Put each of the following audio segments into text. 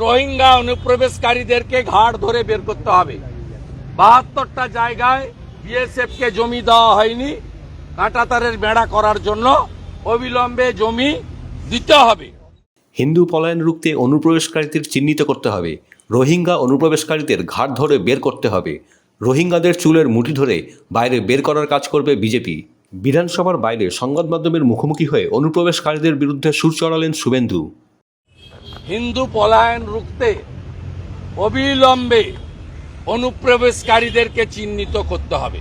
রোহিঙ্গা অনুপ্রবেশকারীদেরকে ঘাড় ধরে বের করতে হবে। বাহাত্তরটা জায়গায় বিএসএফ কে জমি দেওয়া হয়নি। কাঁটাতারের বেড়া করার জন্য অবিলম্বে জমি দিতে হবে। হিন্দু পলায়ন রুখতে অনুপ্রবেশকারীদের চিহ্নিত করতে হবে। রোহিঙ্গা অনুপ্রবেশকারীদের ঘাট ধরে বের করতে হবে। রোহিঙ্গাদের চুলের মুঠি ধরে বাইরে বের করার কাজ করবে বিজেপি। বিধানসভার বাইরে সংবাদ মাধ্যমের মুখোমুখি হয়ে অনুপ্রবেশকারীদের বিরুদ্ধে সুর চড়ালেন শুভেন্দু। হিন্দু পলায়ন রুখতে অবিলম্বে অনুপ্রবেশকারীদেরকে চিহ্নিত করতে হবে।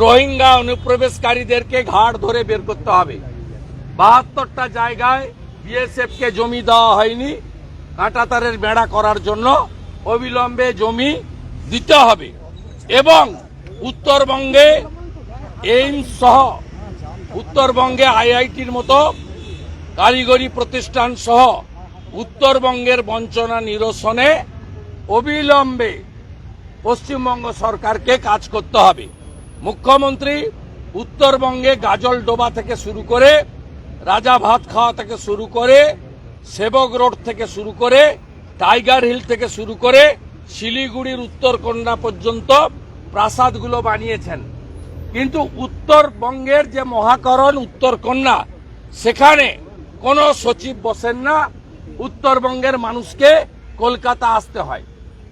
রোহিঙ্গা অনুপ্রবেশকারীদেরকে ঘাড় ধরে বের করতে হবে। বাহাত্তরটা জায়গায় বিএসএফ কে জমি দেওয়া হয়নি। কাঁটাতারের বেড়া করার জন্য অবিলম্বে জমি দিতে হবে এবং উত্তরবঙ্গে এইমস সহ উত্তরবঙ্গে আইআইটির মতো কারিগরি প্রতিষ্ঠান সহ উত্তরবঙ্গের বঞ্চনা নিরসনে অবিলম্বে পশ্চিমবঙ্গ সরকারকে কাজ করতে হবে। মুখ্যমন্ত্রী উত্তরবঙ্গে গাজল ডোবা থেকে শুরু করে, রাজা ভাত খাওয়া থেকে শুরু করে, সেবক রোড থেকে শুরু করে, টাইগার হিল থেকে শুরু করে, শিলিগুড়ির উত্তরকন্যা পর্যন্ত প্রাসাদগুলো বানিয়েছেন। কিন্তু উত্তরবঙ্গের যে মহাকরণ উত্তরকন্যা, সেখানে কোনো সচিব বসেন না। উত্তরবঙ্গের মানুষকে কলকাতা আসতে হয়।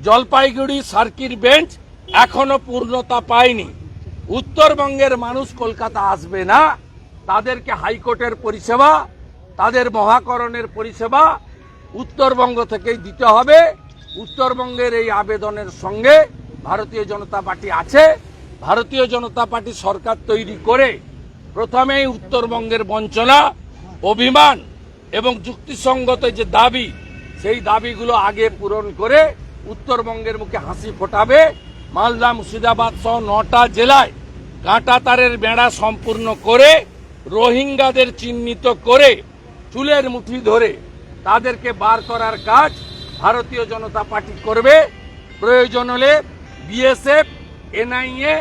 জলপাইগুড়ি সার্কিট বেঞ্চ এখনও পূর্ণতা পায়নি। উত্তরবঙ্গের মানুষ কলকাতা আসবে না। তাদেরকে হাইকোর্টের পরিষেবা, তাদের মহাকরণের পরিষেবা উত্তরবঙ্গ থেকেই দিতে হবে। উত্তরবঙ্গের এই আবেদনের সঙ্গে ভারতীয় জনতা পার্টি আছে। ভারতীয় জনতা পার্টি সরকার তৈরি করে প্রথমেই উত্তরবঙ্গের বঞ্চনা, অভিমান এবং যুক্তিসঙ্গত যে দাবি, সেই দাবিগুলো আগে পূরণ করে উত্তরবঙ্গের মুখে হাসি ফোটাবে। মালদা মুর্শিদাবাদ সহ নটা জেলায় কাঁটাতারের বেড়া সম্পূর্ণ করে, রোহিঙ্গাদের চিহ্নিত করে, চুলের মুঠি ধরে তাদেরকে বার করার কাজ ভারতীয় জনতা পার্টি করবে। প্রয়োজন হলে বিএসএফ, এনআইএ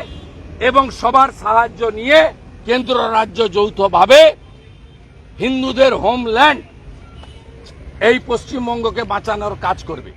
এবং সবার সাহায্য নিয়ে কেন্দ্র রাজ্য যৌথভাবে হিন্দুদের হোমল্যান্ড এই পশ্চিমবঙ্গকে বাঁচানোর কাজ করবে।